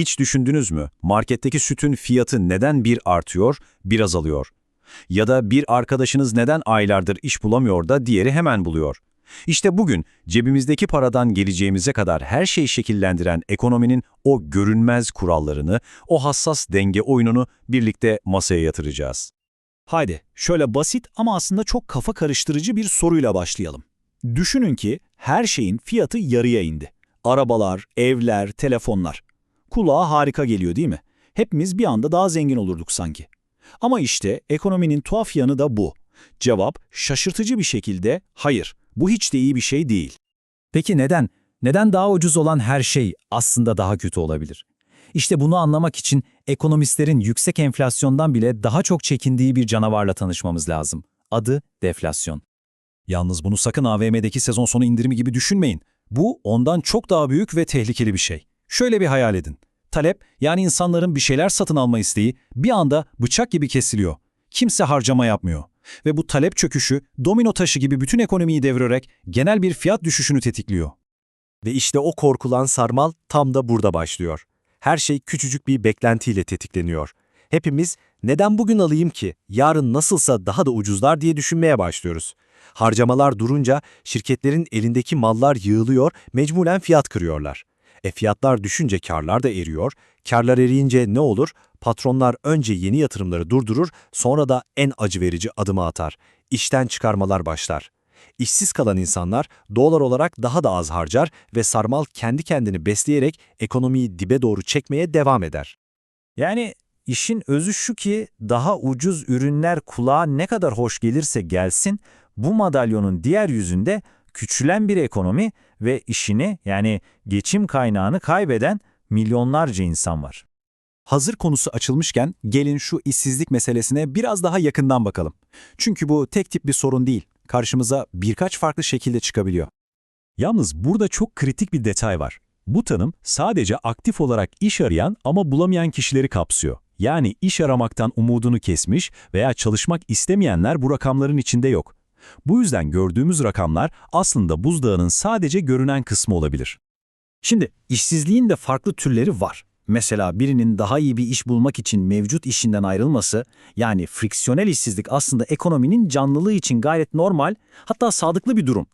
Hiç düşündünüz mü? Marketteki sütün fiyatı neden bir artıyor, bir azalıyor? Ya da bir arkadaşınız neden aylardır iş bulamıyor da diğeri hemen buluyor? İşte bugün cebimizdeki paradan geleceğimize kadar her şeyi şekillendiren ekonominin o görünmez kurallarını, o hassas denge oyununu birlikte masaya yatıracağız. Haydi şöyle basit ama aslında çok kafa karıştırıcı bir soruyla başlayalım. Düşünün ki her şeyin fiyatı yarıya indi. Arabalar, evler, telefonlar. Kulağa harika geliyor değil mi? Hepimiz bir anda daha zengin olurduk sanki. Ama işte ekonominin tuhaf yanı da bu. Cevap şaşırtıcı bir şekilde hayır, bu hiç de iyi bir şey değil. Peki neden? Neden daha ucuz olan her şey aslında daha kötü olabilir? İşte bunu anlamak için ekonomistlerin yüksek enflasyondan bile daha çok çekindiği bir canavarla tanışmamız lazım. Adı deflasyon. Yalnız bunu sakın AVM'deki sezon sonu indirimi gibi düşünmeyin. Bu ondan çok daha büyük ve tehlikeli bir şey. Şöyle bir hayal edin. Talep, yani insanların bir şeyler satın alma isteği bir anda bıçak gibi kesiliyor. Kimse harcama yapmıyor. Ve bu talep çöküşü domino taşı gibi bütün ekonomiyi devirerek genel bir fiyat düşüşünü tetikliyor. Ve işte o korkulan sarmal tam da burada başlıyor. Her şey küçücük bir beklentiyle tetikleniyor. Hepimiz neden bugün alayım ki, yarın nasılsa daha da ucuzlar diye düşünmeye başlıyoruz. Harcamalar durunca şirketlerin elindeki mallar yığılıyor, mecburen fiyat kırıyorlar. E fiyatlar düşünce karlar da eriyor. Karlar eriyince ne olur? Patronlar önce yeni yatırımları durdurur, sonra da en acı verici adımı atar. İşten çıkarmalar başlar. İşsiz kalan insanlar dolar olarak daha da az harcar ve sarmal kendi kendini besleyerek ekonomiyi dibe doğru çekmeye devam eder. Yani işin özü şu ki daha ucuz ürünler kulağa ne kadar hoş gelirse gelsin, bu madalyonun diğer yüzünde küçülen bir ekonomi ve işini yani geçim kaynağını kaybeden milyonlarca insan var. Hazır konusu açılmışken gelin şu işsizlik meselesine biraz daha yakından bakalım. Çünkü bu tek tip bir sorun değil. Karşımıza birkaç farklı şekilde çıkabiliyor. Yalnız burada çok kritik bir detay var. Bu tanım sadece aktif olarak iş arayan ama bulamayan kişileri kapsıyor. Yani iş aramaktan umudunu kesmiş veya çalışmak istemeyenler bu rakamların içinde yok. Bu yüzden gördüğümüz rakamlar aslında buzdağının sadece görünen kısmı olabilir. Şimdi işsizliğin de farklı türleri var. Mesela birinin daha iyi bir iş bulmak için mevcut işinden ayrılması, yani friksiyonel işsizlik aslında ekonominin canlılığı için gayet normal, hatta sadıklı bir durum.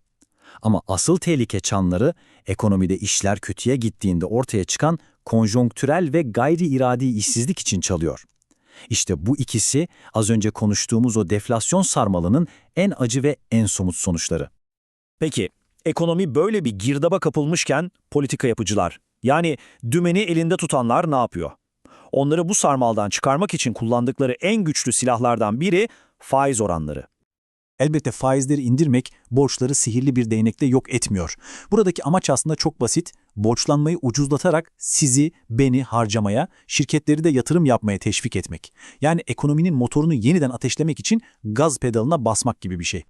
Ama asıl tehlike çanları, ekonomide işler kötüye gittiğinde ortaya çıkan konjonktürel ve gayri iradi işsizlik için çalıyor. İşte bu ikisi az önce konuştuğumuz o deflasyon sarmalının en acı ve en somut sonuçları. Peki, ekonomi böyle bir girdaba kapılmışken politika yapıcılar, yani dümeni elinde tutanlar ne yapıyor? Onları bu sarmaldan çıkarmak için kullandıkları en güçlü silahlardan biri faiz oranları. Elbette faizleri indirmek borçları sihirli bir değnekle yok etmiyor. Buradaki amaç aslında çok basit. Borçlanmayı ucuzlatarak sizi, beni harcamaya, şirketleri de yatırım yapmaya teşvik etmek. Yani ekonominin motorunu yeniden ateşlemek için gaz pedalına basmak gibi bir şey.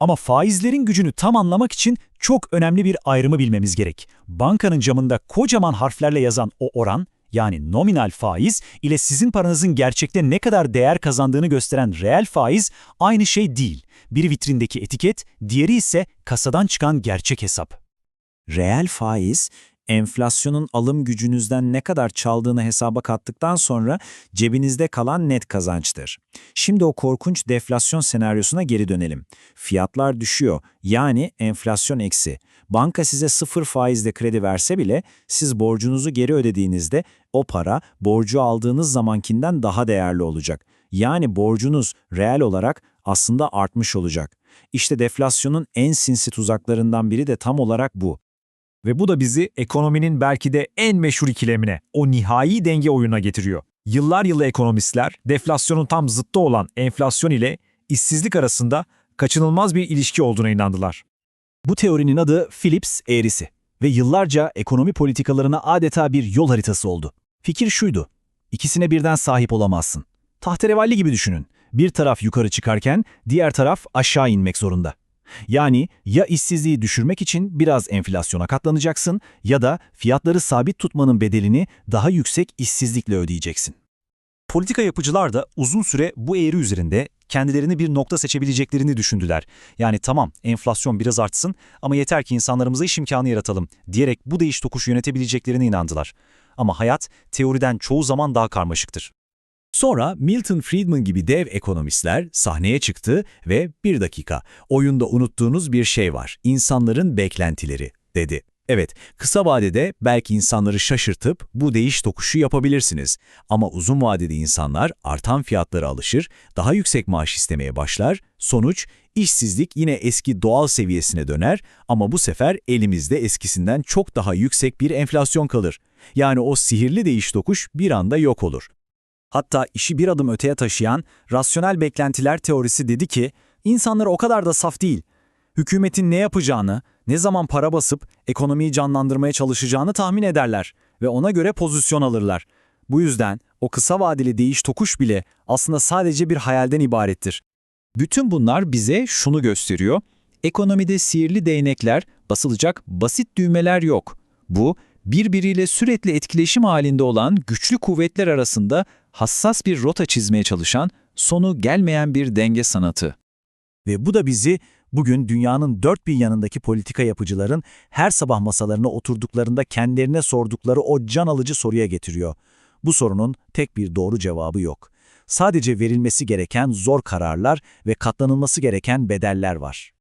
Ama faizlerin gücünü tam anlamak için çok önemli bir ayrımı bilmemiz gerek. Bankanın camında kocaman harflerle yazan o oran, yani nominal faiz ile sizin paranızın gerçekte ne kadar değer kazandığını gösteren reel faiz aynı şey değil. Biri vitrindeki etiket, diğeri ise kasadan çıkan gerçek hesap. Reel faiz, enflasyonun alım gücünüzden ne kadar çaldığını hesaba kattıktan sonra cebinizde kalan net kazançtır. Şimdi o korkunç deflasyon senaryosuna geri dönelim. Fiyatlar düşüyor, yani enflasyon eksi. Banka size sıfır faizle kredi verse bile siz borcunuzu geri ödediğinizde o para borcu aldığınız zamankinden daha değerli olacak. Yani borcunuz reel olarak aslında artmış olacak. İşte deflasyonun en sinsi tuzaklarından biri de tam olarak bu. Ve bu da bizi ekonominin belki de en meşhur ikilemine, o nihai denge oyununa getiriyor. Yıllar yılı ekonomistler deflasyonun tam zıttı olan enflasyon ile işsizlik arasında kaçınılmaz bir ilişki olduğuna inandılar. Bu teorinin adı Phillips eğrisi ve yıllarca ekonomi politikalarına adeta bir yol haritası oldu. Fikir şuydu, ikisine birden sahip olamazsın. Tahterevalli gibi düşünün. Bir taraf yukarı çıkarken diğer taraf aşağı inmek zorunda. Yani ya işsizliği düşürmek için biraz enflasyona katlanacaksın ya da fiyatları sabit tutmanın bedelini daha yüksek işsizlikle ödeyeceksin. Politika yapıcılar da uzun süre bu eğri üzerinde kendilerini bir nokta seçebileceklerini düşündüler. Yani tamam enflasyon biraz artsın ama yeter ki insanlarımıza iş imkanı yaratalım diyerek bu değiş tokuş yönetebileceklerine inandılar. Ama hayat teoriden çoğu zaman daha karmaşıktır. Sonra Milton Friedman gibi dev ekonomistler sahneye çıktı ve bir dakika, oyunda unuttuğunuz bir şey var, insanların beklentileri, dedi. Evet, kısa vadede belki insanları şaşırtıp bu değiş tokuşu yapabilirsiniz. Ama uzun vadede insanlar artan fiyatlara alışır, daha yüksek maaş istemeye başlar. Sonuç, işsizlik yine eski doğal seviyesine döner ama bu sefer elimizde eskisinden çok daha yüksek bir enflasyon kalır. Yani o sihirli değiş tokuş bir anda yok olur. Hatta işi bir adım öteye taşıyan rasyonel beklentiler teorisi dedi ki, insanlar o kadar da saf değil. Hükümetin ne yapacağını, ne zaman para basıp ekonomiyi canlandırmaya çalışacağını tahmin ederler ve ona göre pozisyon alırlar. Bu yüzden o kısa vadeli değiş tokuş bile aslında sadece bir hayalden ibarettir. Bütün bunlar bize şunu gösteriyor. Ekonomide sihirli değnekler, basılacak basit düğmeler yok. Bu, birbiriyle sürekli etkileşim halinde olan güçlü kuvvetler arasında hassas bir rota çizmeye çalışan, sonu gelmeyen bir denge sanatı. Ve bu da bizi bugün dünyanın dört bir yanındaki politika yapıcıların her sabah masalarına oturduklarında kendilerine sordukları o can alıcı soruya getiriyor. Bu sorunun tek bir doğru cevabı yok. Sadece verilmesi gereken zor kararlar ve katlanılması gereken bedeller var.